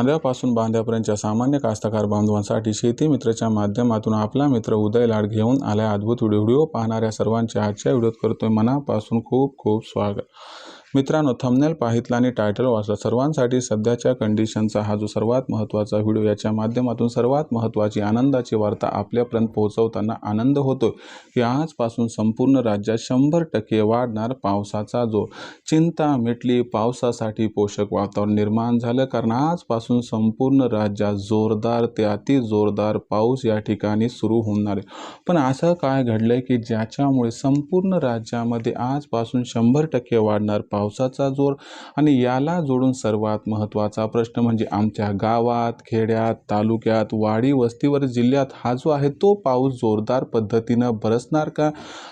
बांध्यापासून बांध्यापर्यंतच्या सामान्य कास्तकार बांधवांसाठी शेती मित्रच्या माध्यमातून आपला मित्र उदय लाड घेऊन आल्या अद्भुत व्हिडिओ पाहणाऱ्या सर्वांचे आजच्या व्हिडिओत करतोय मनापासून खूप खूप स्वागत. मित्रांनो थंबनेल पाहितला आणि टायटल वाचला सर्वांसाठी सध्याच्या कंडिशनचा हा जो सर्वात महत्त्वाचा व्हिडिओ याच्या माध्यमातून सर्वात महत्त्वाची आनंदाची वार्ता आपल्यापर्यंत पोहोचवताना आनंद होतो की आजपासून संपूर्ण राज्यात शंभर टक्के वाढणार पावसाचा जो चिंता मिटली पावसासाठी पोषक वातावरण निर्माण झालं कारण आजपासून संपूर्ण राज्यात जोरदार ते अति जोरदार पाऊस या ठिकाणी सुरू होणार आहे. पण असं काय घडलंय की ज्याच्यामुळे संपूर्ण राज्यामध्ये आजपासून शंभर टक्के वाढणार पावसाचा जोर आणि याला जोडून सर्वात महत्त्वाचा प्रश्न म्हणजे आमच्या गावात खेड्यात तालुक्यात वाडी वस्तीवर जिल्ह्यात हा जो आहे तो पाऊस जोरदार पद्धतीनं बरसणार का?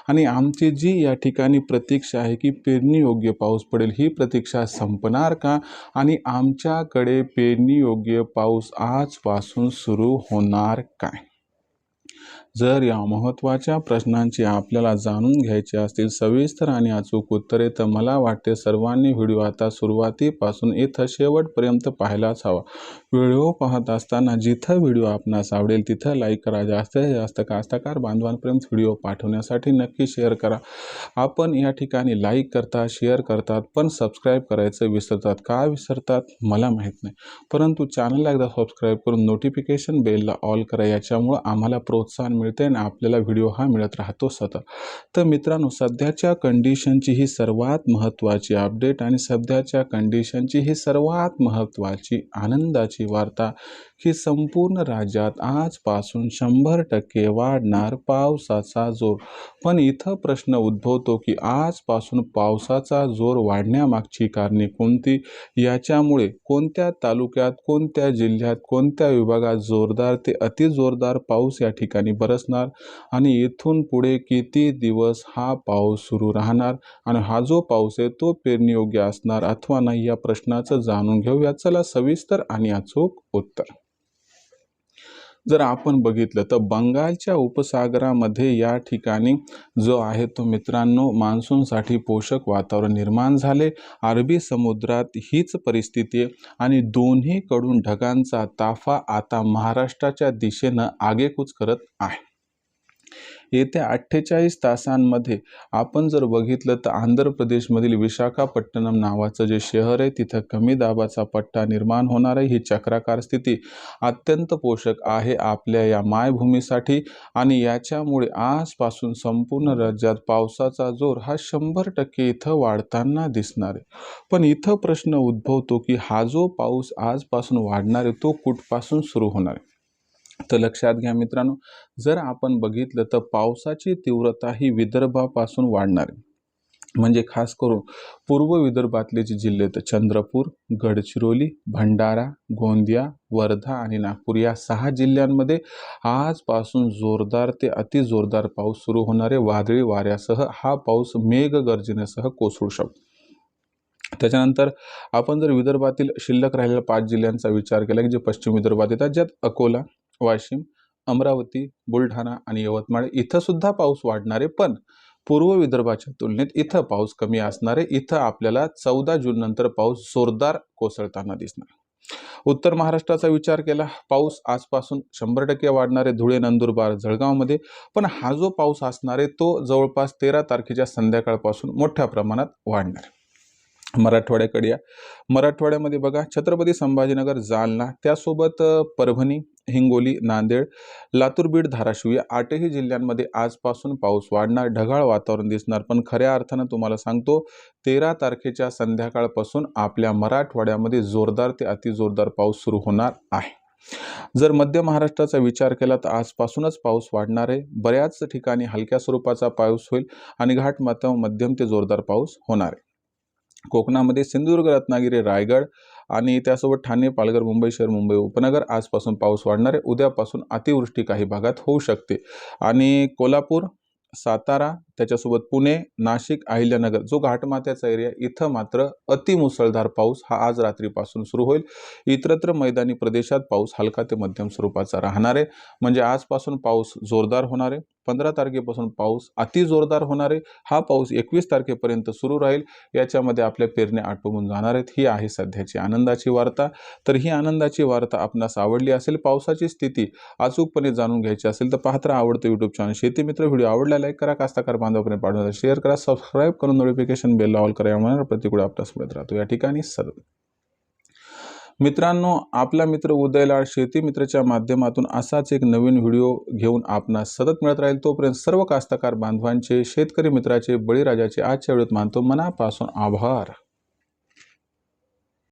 आणि आमची जी या ठिकाणी प्रतीक्षा आहे की पेरणी योग्य पाऊस पडेल ही प्रतीक्षा संपणार का? आणि आमच्याकडे पेरणी योग्य पाऊस आजपासून सुरू होणार काय? जर या महत्त्वाच्या प्रश्नांची आपल्याला जाणून घ्यायची असतील सविस्तर आणि अचूक उत्तरे तर मला वाटते सर्वांनी व्हिडिओ आता सुरुवातीपासून इथं शेवटपर्यंत पाहायलाच हवा. व्हिडिओ पाहत असताना जिथं व्हिडिओ आपणास आवडेल तिथं लाईक करा. जास्तीत जास्त कास्तकार बांधवांपर्यंत व्हिडिओ पाठवण्यासाठी नक्की शेअर करा. आपण या ठिकाणी लाईक करता शेअर करतात पण सबस्क्राईब करायचं विसरतात. का विसरतात? मला माहीत नाही. परंतु चॅनलला एकदा सबस्क्राईब करून नोटिफिकेशन बेलला ऑल करा. याच्यामुळं आम्हाला प्रोत्साहन मिळेल. मिळते आणि आपल्याला व्हिडिओ हा मिळत राहतो सतत तर मित्रांनो सध्याच्या कंडिशनची ही सर्वात महत्त्वाची अपडेट आणि सध्याच्या कंडिशनची ही सर्वात महत्त्वाची आनंदाची वार्ता की संपूर्ण राज्यात आजपासून शंभर टक्के वाढणार पावसाचा जोर. पण इथं प्रश्न उद्भवतो की आजपासून पावसाचा जोर वाढण्यामागची कारणे कोणती? याच्यामुळे कोणत्या तालुक्यात कोणत्या जिल्ह्यात कोणत्या विभागात जोरदार ते अतिजोरदार पाऊस या ठिकाणी बरसणार? आणि इथून पुढे किती दिवस हा पाऊस सुरू राहणार? आणि हा जो पाऊस आहे तो पेरणीयोग्य असणार अथवा नाही या प्रश्नाचं जाणून घेऊया. चला सविस्तर आणि अचूक उत्तर. जर आपण बघितलं तर बंगालच्या उपसागरामध्ये या ठिकाणी जो आहे तो मित्रांनो मान्सूनसाठी पोषक वातावरण निर्माण झाले. अरबी समुद्रात हीच परिस्थिती आहे आणि दोन्हीकडून ढगांचा ताफा आता महाराष्ट्राच्या दिशेनं आगेकूच करत आहे. येत्या अठ्ठेचाळीस तासांमध्ये आपण जर बघितलं तर आंध्र प्रदेशमधील विशाखापट्टणम नावाचं जे शहर आहे तिथं कमी दाबाचा पट्टा निर्माण होणार आहे. ही चक्राकार स्थिती अत्यंत पोषक आहे आपल्या या मायभूमीसाठी आणि याच्यामुळे आजपासून संपूर्ण राज्यात पावसाचा जोर हा शंभर टक्के इथं वाढताना दिसणार आहे. पण इथं प्रश्न उद्भवतो की हा जो पाऊस आजपासून वाढणार आहे तो कुठपासून सुरू होणार आहे? तर लक्षात घ्या मित्रांनो जर आपण बघितलं तर पावसाची तीव्रता ही विदर्भापासून वाढणार. आहे म्हणजे खास करून पूर्व विदर्भातले जे जिल्हे आहेत चंद्रपूर गडचिरोली भंडारा गोंदिया वर्धा आणि नागपूर या सहा जिल्ह्यांमध्ये आजपासून जोरदार ते अति जोरदार पाऊस सुरू होणारे वादळी वाऱ्यासह हा पाऊस मेघगर्जनेसह कोसळू शकतो. त्याच्यानंतर आपण जर विदर्भातील शिल्लक राहिलेल्या पाच जिल्ह्यांचा विचार केला की जे पश्चिम विदर्भात येतात ज्यात अकोला वाशिम अमरावती बुलढाणा आणि यवतमाळ इथं सुद्धा पाऊस वाढणारे पण पूर्व विदर्भाच्या तुलनेत इथं पाऊस कमी असणारे इथं आपल्याला चौदा जून नंतर पाऊस जोरदार कोसळताना दिसणार. उत्तर महाराष्ट्राचा विचार केला पाऊस आजपासून शंभर टक्के वाढणारे धुळे नंदुरबार जळगावमध्ये पण हा जो पाऊस असणार आहे तो जवळपास तेरा तारखेच्या संध्याकाळपासून मोठ्या प्रमाणात वाढणार आहे. मराठवाड्याकडे या. मराठवाड्यामध्ये बघा छत्रपती संभाजीनगर जालना त्यासोबत परभणी हिंगोली नांदेड लातूर बीड धाराशिव या आठही जिल्ह्यांमध्ये आजपासून पाऊस वाढणार ढगाळ वातावरण दिसणार. पण खऱ्या अर्थानं तुम्हाला सांगतो तेरा तारखेच्या संध्याकाळपासून आपल्या मराठवाड्यामध्ये जोरदार ते अतिजोरदार पाऊस सुरू होणार आहे. जर मध्य महाराष्ट्राचा विचार केला तर आजपासूनच पाऊस वाढणार आहे. बऱ्याच ठिकाणी हलक्या स्वरूपाचा पाऊस होईल आणि घाट मात्र मध्यम ते जोरदार पाऊस होणार आहे. कोकणामध्ये सिंधुदुर्ग रत्नागिरी रायगड आणि त्यासोबत ठाणे पालघर मुंबई शहर मुंबई उपनगर आजपासून पाऊस वाढणार आहे उद्यापासून अतिवृष्टी काही भागात होऊ शकते. आणि कोल्हापूर सातारा त्याच्यासोबत पुणे नाशिक अहिल्यानगर जो घाटमाथ्याचा एरिया इथं मात्र अतिमुसळधार पाऊस हा आज रात्रीपासून सुरू होईल. इतरत्र मैदानी प्रदेशात पाऊस हलका ते मध्यम स्वरूपाचा राहणार आहे. म्हणजे आजपासून पाऊस जोरदार होणार आहे. पंधरा तारखेपासून पाऊस अति जोरदार होणार आहे. हा पाऊस एकवीस तारखेपर्यंत सुरू राहील. याच्यामध्ये आपल्या पेरण्या आटपून जाणार आहेत. ही आहे सध्याची आनंदाची वार्ता. तर ही आनंदाची वार्ता आपणास आवडली असेल पावसाची स्थिती अचूकपणे जाणून घ्यायची असेल तर पाहत आवडतं यूट्यूब चॅनल शेतीमित्र व्हिडिओ आवडला लाईक करा. कास्ताकार बांधवापर्यंत पाठवून शेअर करा. सबस्क्राईब करून नोटिफिकेशन बेल ऑल करा. यामुळे प्रतिकूळ आपल्यास मिळत राहतो. या ठिकाणी सर मित्रांनो आपला मित्र उदयलाळ शेती मित्रच्या माध्यमातून असाच एक नवीन व्हिडिओ घेऊन आपणास सतत मिळत राहील. तोपर्यंत सर्व कास्तकार बांधवांचे शेतकरी मित्राचे बळीराजाचे आजच्या वेळेत मानतो मनापासून आभार.